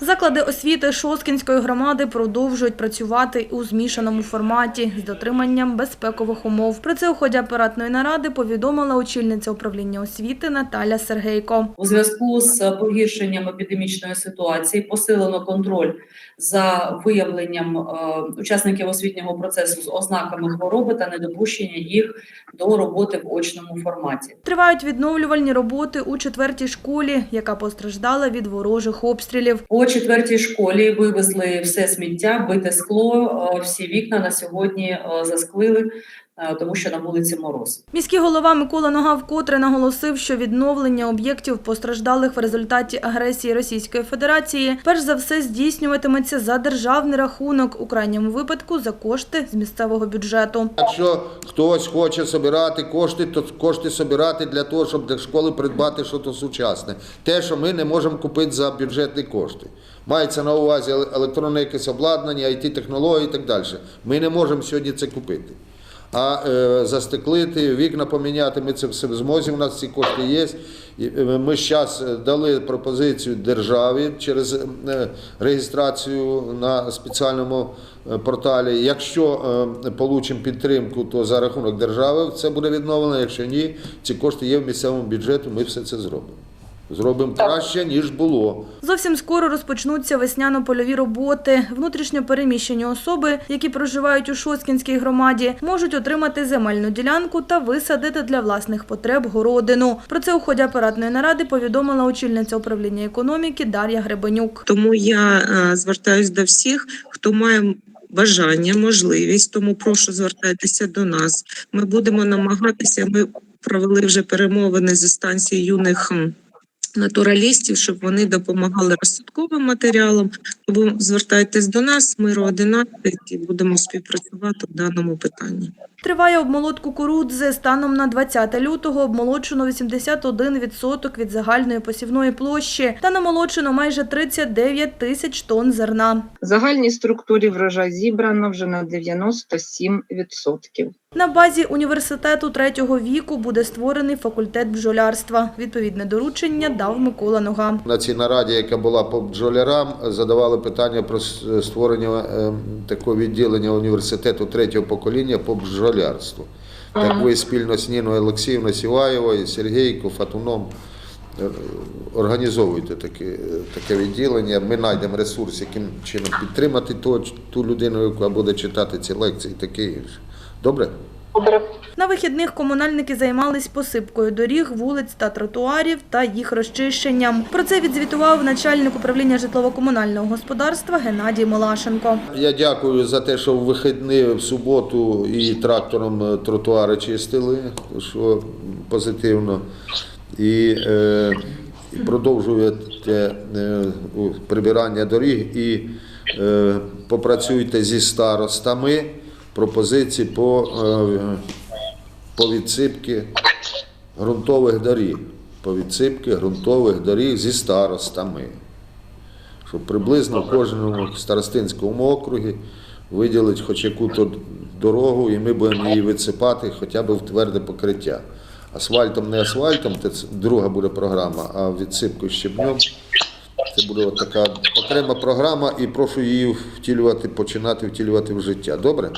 Заклади освіти Шоскінської громади продовжують працювати у змішаному форматі з дотриманням безпекових умов. Про це у ході апаратної наради повідомила очільниця управління освіти Наталя Сергейко. У зв'язку з погіршенням епідемічної ситуації посилено контроль за виявленням е, учасників освітнього процесу з ознаками хвороби та недопущення їх до роботи в очному форматі. Тривають відновлювальні роботи у четвертій школі, яка постраждала від ворожих обстрілів. Четвертій школі вивезли все сміття, бите скло, е, всі вікна на сьогодні е, засклили, тому що на вулиці мороз. Міський голова Микола Нога вкотре наголосив, що відновлення об'єктів, постраждалих в результаті агресії Російської Федерації, перш за все здійснюватиметься за державний рахунок, у крайньому випадку за кошти з місцевого бюджету. Якщо хтось хоче збирати кошти, то кошти збирати для того, щоб для школи придбати щось сучасне. Те, що ми не можемо купити за бюджетні кошти. Мається на увазі електронне якесь обладнання, it технології і так далі. Ми не можемо сьогодні це купити. А е, застеклити, вікна поміняти, ми це все в змозі, у нас ці кошти є. Е, Ми зараз дали пропозицію державі через е, реєстрацію на спеціальному е, порталі. Якщо е, получимо підтримку, то за рахунок держави це буде відновлено. Якщо ні, ці кошти є в місцевому бюджеті, ми все це зробимо. Зробимо краще, ніж було. Зовсім скоро розпочнуться весняно-польові роботи. Внутрішньо переміщені особи, які проживають у Шоскінській громаді, можуть отримати земельну ділянку та висадити для власних потреб городину. Про це у ході апаратної наради повідомила очільниця управління економіки Дар'я Гребенюк. Тому я е, звертаюсь до всіх, хто має бажання, можливість. Тому прошу звертайтеся до нас. Ми будемо намагатися. Ми провели вже перемовини зі станції юних. Натуралістів, щоб вони допомагали розсадковим матеріалом. Тому звертайтесь до нас, ми 11 і будемо співпрацювати в даному питанні. Триває обмолот кукурудзи. Станом на 20 лютого обмолочено 81% від загальної посівної площі та намолочено майже 39 тисяч тонн зерна. В загальній структурі врожай зібрано вже на 97%. На базі університету третього віку буде створений факультет бджолярства. Відповідне доручення дав Микола Нога. На цій нараді, яка була по бджолярам, задавали питання про створення е, такого відділення університету третього покоління по бджолярству. Так ви спільно з Ніною Олексіївною Сіваєвою, Сергійко, Фатуном е, організовуєте таке, таке відділення. Ми знайдемо ресурс, яким чином підтримати ту, ту людину, яка буде читати ці лекції, і таке інше. Добре? Добре. На вихідних комунальники займались посипкою доріг, вулиць та тротуарів та їх розчищенням. Про це відзвітував начальник управління житлово-комунального господарства Геннадій Милашенко. Я дякую за те, що в вихідні в суботу і трактором е, тротуари чистили, що позитивно. І, е, продовжуєте е, прибирання доріг і е, попрацюйте зі старостами пропозиції по, е, по відсипки ґрунтових доріг. По відсипки ґрунтових доріг зі старостами щоб приблизно в кожному старостинському округі виділити хоч яку-то дорогу, і ми будемо її висипати хоча б в тверде покриття. Асфальтом, не асфальтом, це друга буде програма, а відсипкою щебнем. Це буде така окрема програма, і прошу її втілювати, починати втілювати в життя. Добре?